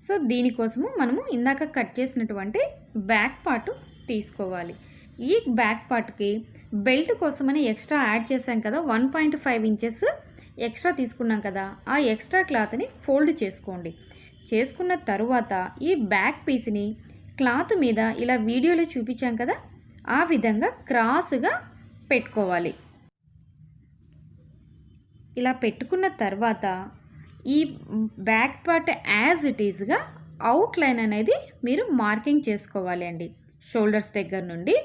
So దీనికోసము మనము ఇందాక cut చేసినటువంటి బ్యాక్ పార్ట్ తీసుకోవాలి. ఈ బ్యాక్ పార్ట్కి బెల్ట్ కోసమని ఎక్స్ట్రా యాడ్ చేశాం కదా one point five inches extra తీసుకున్నాం కదా ఆ ఎక్స్ట్రా క్లాత్ని ఫోల్డ్ చేసుకోండి. చేసుకున్న తరువాత ఈ బ్యాక్ పీస్ని క్లాత్ మీద ఇలా వీడియోలో చూపించాం కదా ఆ విధంగా క్రాస్గా పెట్టుకోవాలి. ఇలా పెట్టుకున్న తర్వాత ఈ బ్యాక్ పార్ట్ యాజ్ ఇట్ ఈజ్గా అవుట్లైన్ అనేది మీరు మార్కింగ్ చేసుకోవాలి అండి. షోల్డర్స్ దగ్గర నుండి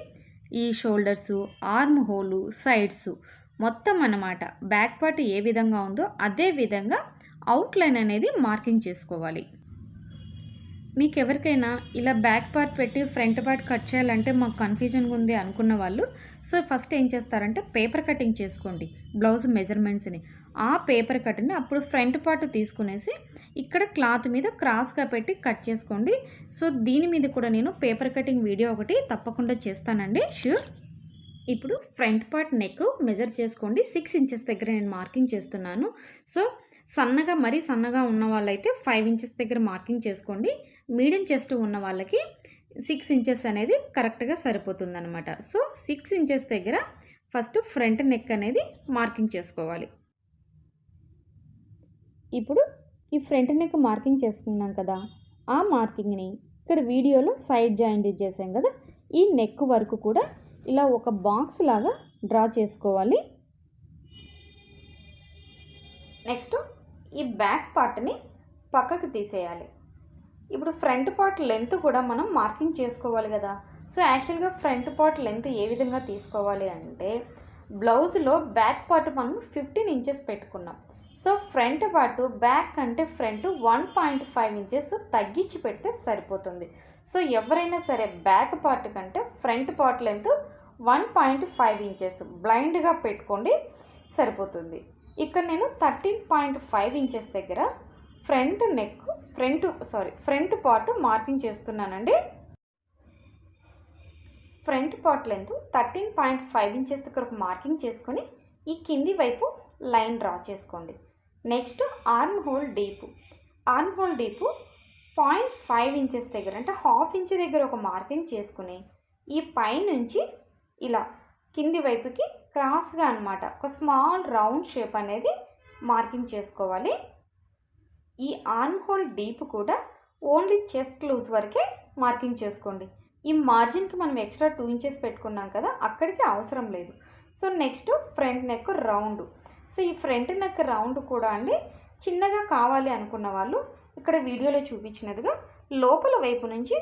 ఈ షోల్డర్సు ఆర్మ్ హోలు సైడ్స్ మొత్తం అన్నమాట బ్యాక్ పార్ట్ ఏ విధంగా ఉందో అదే విధంగా అవుట్లైన్ అనేది మార్కింగ్ చేసుకోవాలి. మీకు ఎవరికైనా ఇలా బ్యాక్ పార్ట్ పెట్టి ఫ్రంట్ పార్ట్ కట్ చేయాలంటే మాకు కన్ఫ్యూజన్గా ఉంది అనుకున్న వాళ్ళు సో ఫస్ట్ ఏం చేస్తారంటే పేపర్ కటింగ్ చేసుకోండి బ్లౌజ్ మెజర్మెంట్స్ని. ఆ పేపర్ కట్ని అప్పుడు ఫ్రంట్ పార్ట్ తీసుకునేసి ఇక్కడ క్లాత్ మీద క్రాస్గా పెట్టి కట్ చేసుకోండి. సో దీని మీద కూడా నేను పేపర్ కటింగ్ వీడియో ఒకటి తప్పకుండా చేస్తానండి. షూర్ ఇప్పుడు ఫ్రంట్ పార్ట్ నెక్ మెజర్ చేసుకోండి. సిక్స్ ఇంచెస్ దగ్గర నేను మార్కింగ్ చేస్తున్నాను. సో సన్నగా మరీ సన్నగా ఉన్న వాళ్ళైతే ఫైవ్ ఇంచెస్ దగ్గర మార్కింగ్ చేసుకోండి. మీడియం చెస్ట్ ఉన్న వాళ్ళకి సిక్స్ ఇంచెస్ అనేది కరెక్ట్గా సరిపోతుందనమాట సో సిక్స్ ఇంచెస్ దగ్గర ఫస్ట్ ఫ్రంట్ నెక్ అనేది మార్కింగ్ చేసుకోవాలి. ఇప్పుడు ఈ ఫ్రంట్ నెక్ మార్కింగ్ చేసుకున్నాం కదా ఆ మార్కింగ్ని ఇక్కడ వీడియోలో సైడ్ జాయింట్ చేసాం కదా ఈ నెక్ వరకు కూడా ఇలా ఒక బాక్స్ లాగా డ్రా చేసుకోవాలి. నెక్స్ట్ ఈ బ్యాక్ పార్ట్ని పక్కకు తీసేయాలి. ఇప్పుడు ఫ్రంట్ పార్ట్ లెంత్ కూడా మనం మార్కింగ్ చేసుకోవాలి కదా. సో యాక్చువల్గా ఫ్రంట్ పార్ట్ లెంత్ ఏ విధంగా తీసుకోవాలి అంటే బ్లౌజ్లో బ్యాక్ పార్ట్ మనం ఫిఫ్టీన్ ఇంచెస్ పెట్టుకున్నాం. సో ఫ్రంట్ పార్ట్ బ్యాక్ అంటే front one point five inches తగ్గించి పెడితే సరిపోతుంది. సో ఎవరైనా సరే బ్యాక్ పార్ట్ కంటే front part length one point five inches బ్లైండ్గా పెట్టుకోండి సరిపోతుంది. ఇక్కడ నేను థర్టీన్ పాయింట్ ఫైవ్ ఇంచెస్ దగ్గర front neck front sorry front part marking చేస్తున్నానండి. Front part length thirteen point five inches దగ్గర ఒక మార్కింగ్ చేసుకొని ఈ కింది వైపు లైన్ డ్రా చేసుకోండి. Next arm hole deep. Arm hole deep point five inches దగ్గర అంటే హాఫ్ ఇంచ్ దగ్గర ఒక మార్కింగ్ చేసుకుని ఈ పైనుంచి ఇలా కింది వైపుకి క్రాస్గా అనమాట ఒక స్మాల్ రౌండ్ షేప్ అనేది మార్కింగ్ చేసుకోవాలి. ఈ ఆర్మ్ హోల్ డీప్ కూడా ఓన్లీ చెస్ట్ లూజ్ వరకే మార్కింగ్ చేసుకోండి. ఈ మార్జిన్కి మనం ఎక్స్ట్రా టూ ఇంచెస్ పెట్టుకున్నాం కదా అక్కడికి అవసరం లేదు. So next front neck round. So ఈ ఫ్రంట్ నెక్ రౌండ్ కూడా అండి చిన్నగా కావాలి అనుకున్న వాళ్ళు ఇక్కడ వీడియోలో చూపించినదిగా లోపల వైపు నుంచి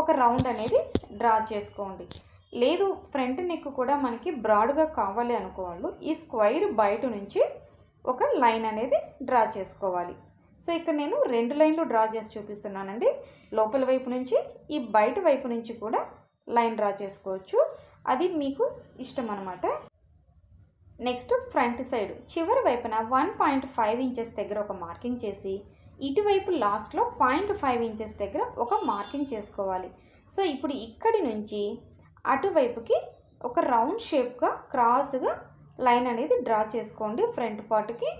ఒక రౌండ్ అనేది డ్రా చేసుకోండి. లేదు ఫ్రంట్ నెక్ కూడా మనకి బ్రాడ్గా కావాలి అనుకోవాళ్ళు ఈ స్క్వైర్ బయట నుంచి ఒక లైన్ అనేది డ్రా చేసుకోవాలి. సో ఇక్కడ నేను రెండు లైన్లు డ్రా చేసి చూపిస్తున్నానండి. లోపల వైపు నుంచి ఈ బయట వైపు నుంచి కూడా లైన్ డ్రా చేసుకోవచ్చు. అది మీకు ఇష్టం అనమాట నెక్స్ట్ ఫ్రంట్ సైడ్ చివరి వైపున వన్ పాయింట్ ఫైవ్ ఇంచెస్ దగ్గర ఒక మార్కింగ్ చేసి ఇటువైపు లాస్ట్లో పాయింట్ ఫైవ్ ఇంచెస్ దగ్గర ఒక మార్కింగ్ చేసుకోవాలి. సో ఇప్పుడు ఇక్కడి నుంచి అటువైపుకి ఒక రౌండ్ షేప్గా క్రాస్గా లైన్ అనేది డ్రా చేసుకోండి. ఫ్రంట్ పార్ట్కి